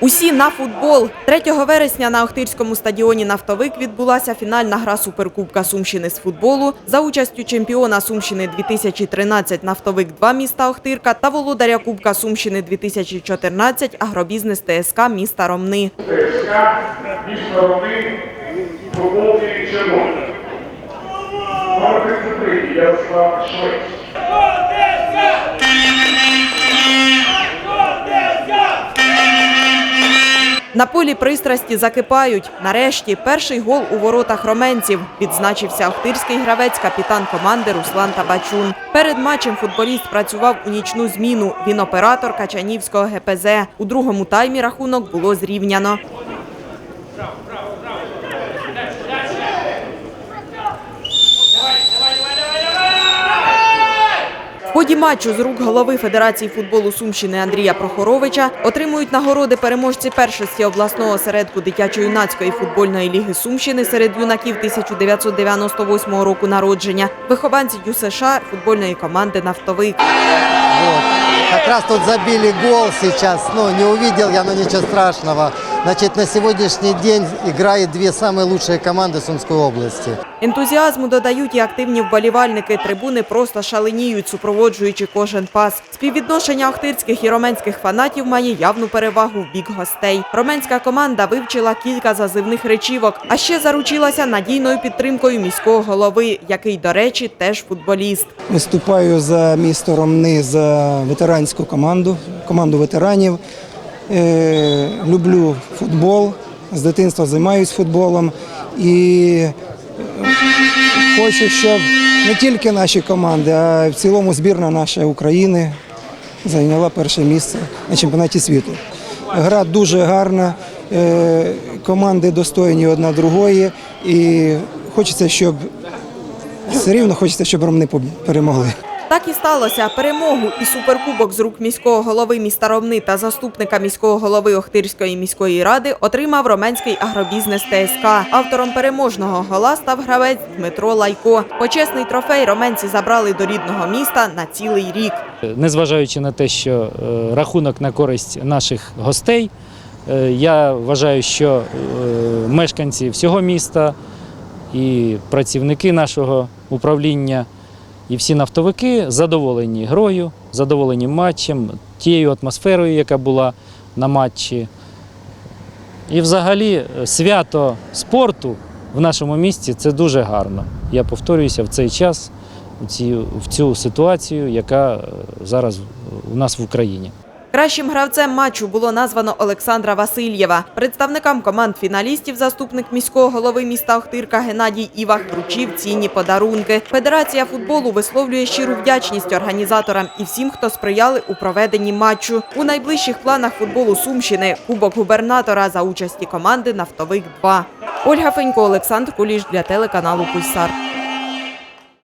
Усі на футбол. 3 вересня на Охтирському стадіоні «Нафтовик» відбулася фінальна гра Суперкубка Сумщини з футболу за участю чемпіона Сумщини 2013 «Нафтовик-2» міста Охтирка та володаря Кубка Сумщини 2014 «Агробізнес ТСК» міста Ромни. ТСК між сторони футболки червоні. Номер 33 Ярослав Швець. На полі пристрасті закипають. Нарешті перший гол у воротах роменців. Відзначився охтирський гравець, капітан команди Руслан Табачун. Перед матчем футболіст працював у нічну зміну. Він оператор Качанівського ГПЗ. У другому таймі рахунок було зрівняно. Ході матчу з рук голови Федерації футболу Сумщини Андрія Прохоровича отримують нагороди переможці першості обласного осередку дитячо-юнацької футбольної ліги Сумщини серед юнаків 1998 року народження, вихованці ЮСШ футбольної команди «Нафтовик». Вот. Как раз тут забили гол сейчас. Ну, не увидел я, но ничего страшного. Значит, на сегодняшний день играют две самые лучшие команды Сумской области. Ентузіазму додають і активні вболівальники. Трибуни просто шаленіють, супроводжуючи кожен пас. Співвідношення охтирських і роменських фанатів має явну перевагу в бік гостей. Роменська команда вивчила кілька зазивних речівок, а ще заручилася надійною підтримкою міського голови, який, до речі, теж футболіст. Виступаю за місто Ромни за ветеранську команду, команду ветеранів. Е, люблю футбол, з дитинства займаюся футболом і е, хочу, щоб не тільки наші команди, а в цілому збірна наша України зайняла перше місце на чемпіонаті світу. Гра дуже гарна, е, команди достойні одна другої, і хочеться, щоб все рівно хочеться, щоб поб- перемогли. Так і сталося. Перемогу і суперкубок з рук міського голови міста Ромни та заступника міського голови Охтирської міської ради отримав роменський агробізнес ТСК. Автором переможного гола став гравець Дмитро Лайко. Почесний трофей роменці забрали до рідного міста на цілий рік. Незважаючи на те, що е, рахунок на користь наших гостей, е, я вважаю, що е, мешканці всього міста і працівники нашого управління, і всі нафтовики задоволені грою, задоволені матчем, тією атмосферою, яка була на матчі. І взагалі е, свято спорту в нашому місті це дуже гарно. Я повторююся в цей час, в цю, ситуацію, яка е, зараз у нас в Україні. Кращим гравцем матчу було названо Олександра Васильєва. Представникам команд фіналістів заступник міського голови міста Охтирка Геннадій Івах вручив цінні подарунки. Федерація футболу висловлює щиру вдячність організаторам і всім, хто сприяли у проведенні матчу. У найближчих планах футболу Сумщини Кубок губернатора за участі команди Нафтовик 2 Ольга Фенько, Олександр Куліш для телеканалу Пульсар.